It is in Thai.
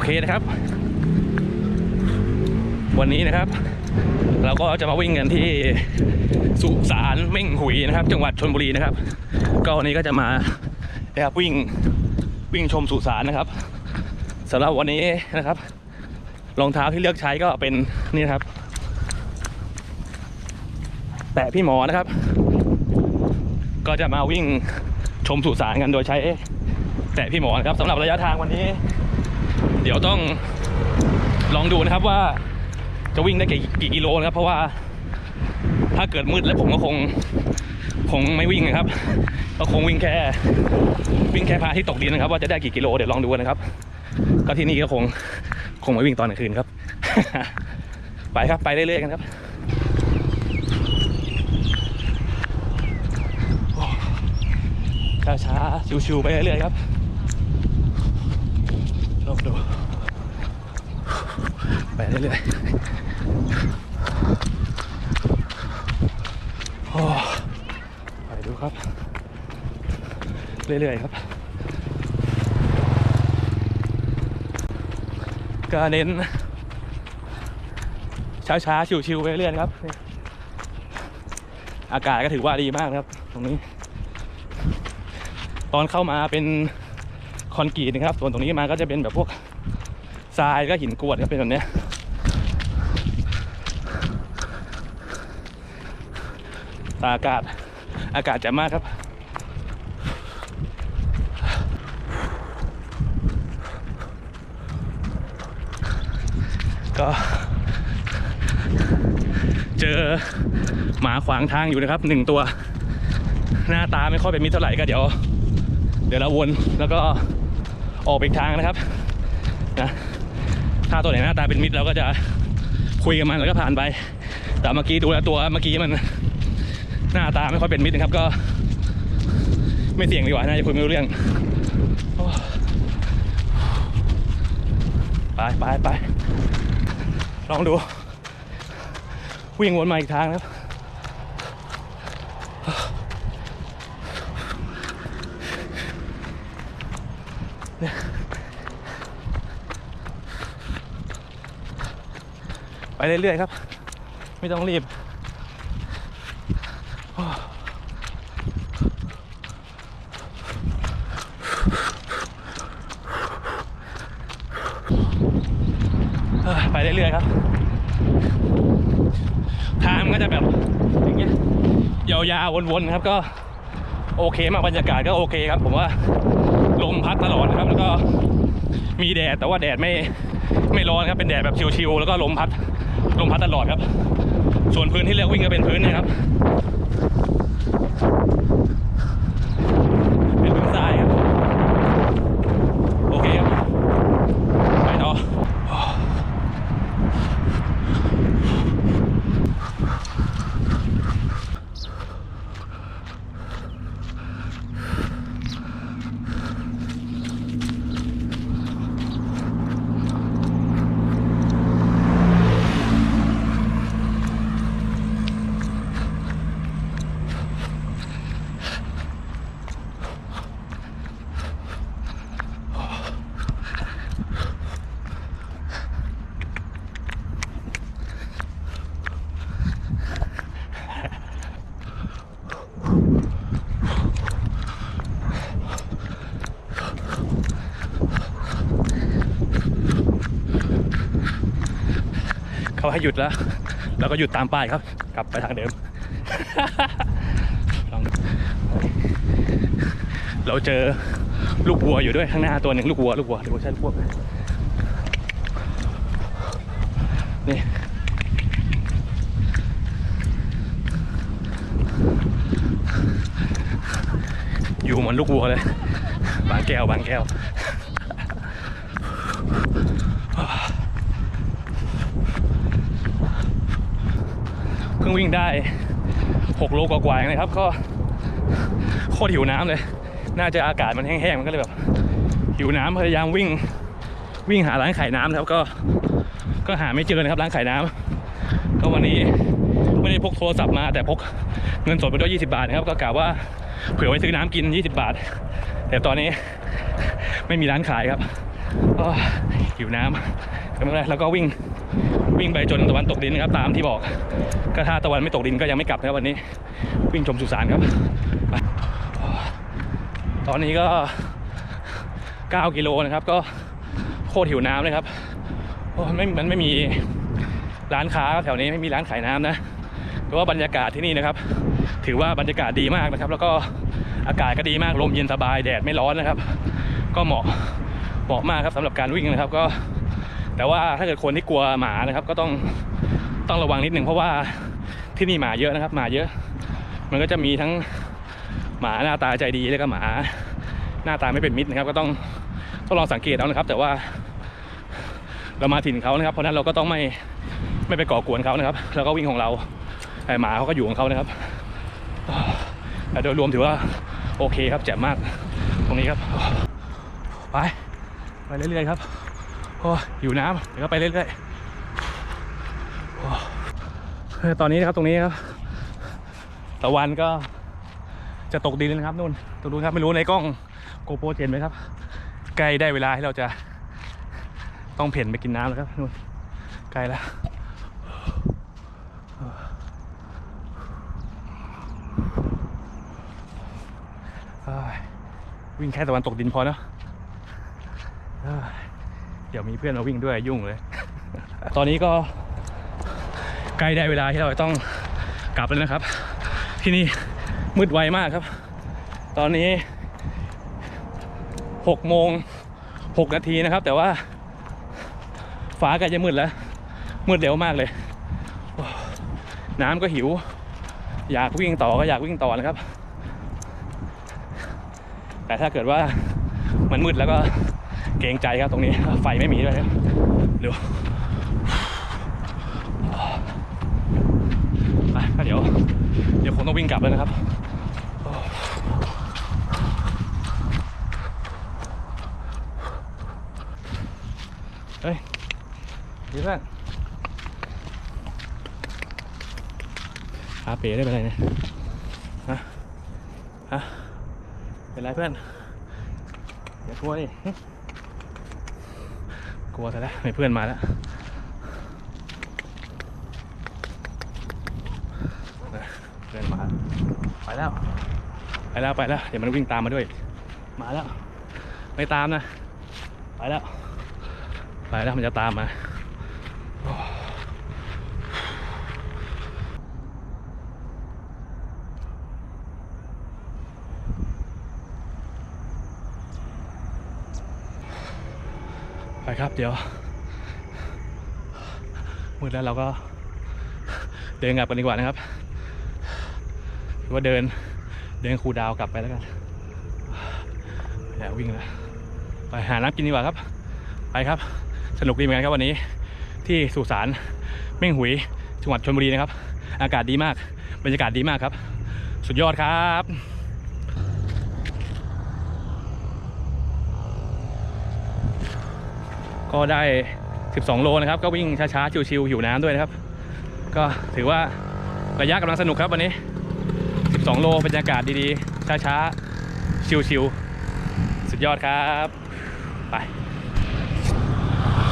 โอเคนะครับ วันนี้นะครับ เราก็จะมาวิ่งกันที่สุสานเม่งหุยนะครับ จังหวัดชนบุรีนะครับ ก็วันนี้ก็จะมานะครับวิ่งวิ่งชมสุสานนะครับสำหรับวันนี้นะครับรองเท้าที่เลือกใช้ก็เป็นนี่นะครับ แต่พี่หมอนะครับ ก็จะมาวิ่งชมสุสานกันโดยใช้ แต่พี่หมอนะครับสำหรับระยะทางวันนี้ เดี๋ยวต้องลองดูนะครับว่าจะวิ่งได้กี่กี่กิโลนะครับ เพราะว่าถ้าเกิดมืดแล้วผมก็คงคงไม่วิ่งนะครับก็คงวิ่งแค่วิ่งแค่พาที่ตกดินนะครับ ว่าจะได้กี่กิโลเดี๋ยวลองดูนะครับ ก็ที่นี่ก็คงคงไม่วิ่งตอนกลางคืนครับ ไปครับไปเรื่อยๆกันครับช้าๆชิวๆไปเรื่อยๆครับ ดู ไปเรื่อยๆโอ้ไปดูครับ เรื่อยๆครับก็เน้น ช้าๆ ชิวๆไปเรื่อยๆครับ อากาศก็ถือว่าดีมากครับ ตรงนี้ ตอนเข้ามาเป็น อนกรีตนะครับ ส่วนตรงนี้มาก็จะเป็นแบบพวกทรายก็หินกรวดครับเป็นแบบเนี้ยแต่อากาศอากาศแจ่มมากครับ ก็ เจอหมาขวางทางอยู่นะครับหนึ่งตัว หน้าตาไม่ค่อยเป็นมิตรเท่าไหร่ก็เดี๋ยว เดี๋ยวเราวนแล้วก็ ออกไปอีกทางนะครับนะถ้าตัวไหนหน้าตาเป็นมิตรเราก็จะคุยกับมันแล้วก็ผ่านไป แต่เมื่อกี้ดูแล้วตัวเมื่อกี้มันหน้าตาไม่ค่อยเป็นมิตรนะครับก็ ไม่เสี่ยงดีกว่าน่าจะคุยไม่รู้เรื่องไปไปไปลองดูวิ่งวนมาอีกทางนะครับ ไปเรื่อยๆครับ ไม่ต้องรีบไปเรื่อยๆครับ ทางมันก็จะแบบอย่างเงี้ยยาวๆวนๆครับก็โอเคมากบรรยากาศก็โอเคครับ ผมว่าลมพัดตลอดนะครับ แล้วก็มีแดดแต่ว่าแดดไม่ไม่ร้อนครับเป็นแดดแบบชิวๆแล้วก็ลมพัด ลมพัดตลอดครับ ส่วนพื้นที่เลือกวิ่งก็เป็นพื้นนี่ครับ เป็นพื้นทรายครับ โอเคครับ ไปต่อ เขาให้หยุดแล้วเราก็หยุดตามป้ายครับ กลับไปทางเดิมลองเราเจอลูกวัวอยู่ด้วยข้างหน้าตัวหนึ่งลูกวัวลูกวัวหรือว่าใช่ลูกวัวนี่อยู่เหมือนลูกวัวเลย บางแก้วบางแก้ว พิ่งวิ่งได้ 6 โลกว่าๆเองนะครับ ก็โคตรหิวน้ำเลย น่าจะอากาศมันแห้งๆ มันก็เลยแบบ หิวน้ำพยายามวิ่งวิ่งหาร้านขายน้ำนะครับ ก็ก็หาไม่เจอนะครับ ร้านขายน้ำก็วันนี้ไม่ได้พกโทรศัพท์มา แต่พกเงินสดไปด้วย20 บาทนะครับ ก็กะว่าเผื่อไว้ซื้อน้ำกิน 20 บาท แต่ตอนนี้ไม่มีร้านขายครับก็หิวน้ำก็ไม่เป็นไรแล้วก็วิ่ง วิ่งไปจนตะวันตกดินนะครับตามที่บอกก็ถ้าตะวันไม่ตกดินก็ยังไม่กลับนะครับวันนี้ วิ่งชมสุสานครับ ตอนนี้ก็ 9 กิโลนะครับ ก็โคตรหิวน้ำเลยครับไม่มันไม่มีร้านค้าแถวนี้ไม่มีร้านขายน้ำนะแต่ว่าบรรยากาศที่นี่นะครับ ถือว่าบรรยากาศดีมากนะครับ แล้วก็อากาศก็ดีมากลมเย็นสบายแดดไม่ร้อนนะครับ ก็เหมาะเหมาะมากครับสำหรับการวิ่งนะครับ ก็ แต่ว่าถ้าเกิดคนที่กลัวหมานะครับ ก็ต้องต้องระวังนิดหนึ่งเพราะว่าที่นี่หมาเยอะนะครับหมาเยอะ มันก็จะมีทั้งหมาหน้าตาใจดีแล้วก็หมา หน้าตาไม่เป็นมิตรนะครับ ก็ต้องต้องลองสังเกตเอานะครับ แต่ว่าเรามาถิ่นเขานะครับ เพราะนั้นเราก็ต้องไม่ไม่ไปก่อกวนเขานะครับแล้วก็วิ่งของเราแต่หมาเขาก็อยู่ของเขานะครับแต่โดยรวมถือว่าโอเคครับแจ่มมากตรงนี้ครับ ไป ไปเรื่อยๆครับ โอ้อยู่น้ำเดี๋ยวก็ไปเรื่อยๆโอ้เออตอนนี้นะครับตรงนี้ครับตะวันก็จะตกดินแล้วนะครับนู่นตรงนู้นครับไม่รู้ในกล้องโกโปรเห็นไหมครับ ใกล้ได้เวลาที่เราจะต้องเพ่นไปกินน้ำแล้วครับนู่นใกล้แล้ววิ่งแค่ตะวันตกดินพอเนอะ เดี๋ยวมีเพื่อนมาวิ่งด้วยยุ่งเลย ตอนนี้ก็ใกล้ได้เวลาที่เราต้องกลับแล้วนะครับ ที่นี่มืดไวมากครับ ตอนนี้หกโมงหกนาทีนะครับ แต่ว่าฟ้ากล้จะมืดแล้ว มืดเร็วมากเลย น้ำก็หิว อยากวิ่งต่อก็อยากวิ่งต่อนะครับ แต่ถ้าเกิดว่ามันมืดแล้วก็ เกรงใจครับตรงนี้ไฟไม่มีด้วยครับเดี๋ยวไปเดี๋ยว เดี๋ยวคงต้องวิ่งกลับแล้วนะครับเฮ้ยดีเพื่อนอาเป๋ได้เป็นไรเนี่ยฮะฮะเป็นไรเพื่อนอย่ากลัวดิ ลัวซะแล้วไม่เพื่อนมาแล้วเพื่อนมา ไปแล้ว ไปแล้วไปแล้ว เดี๋ยวมันวิ่งตามมาด้วย มาแล้ว ไม่ตามนะ ไปแล้ว ไปแล้วมันจะตามมา ครับเดี๋ยวมืดแล้วเราก็เดินกลับกันดีกว่านะครับหรือว่าเดินเดินคูดาวกลับไปแล้วกันอย่าวิ่งแล้วไปหาน้ำกินดีกว่าครับ ไปครับ สนุกดีเหมือนกันครับวันนี้ ที่สุสานเม่งหุยจังหวัดชลบุรีนะครับ อากาศดีมากบรรยากาศดีมากครับ สุดยอดครับ ก็ได้ 12 โลนะครับ ก็วิ่งช้าๆ ชิวๆหิวน้ำด้วยนะครับ ก็ถือว่าระยะกำลังสนุกครับวันนี้ 12 โลบรรยากาศดีๆ ช้าๆ ชิวๆสุดยอดครับ ไป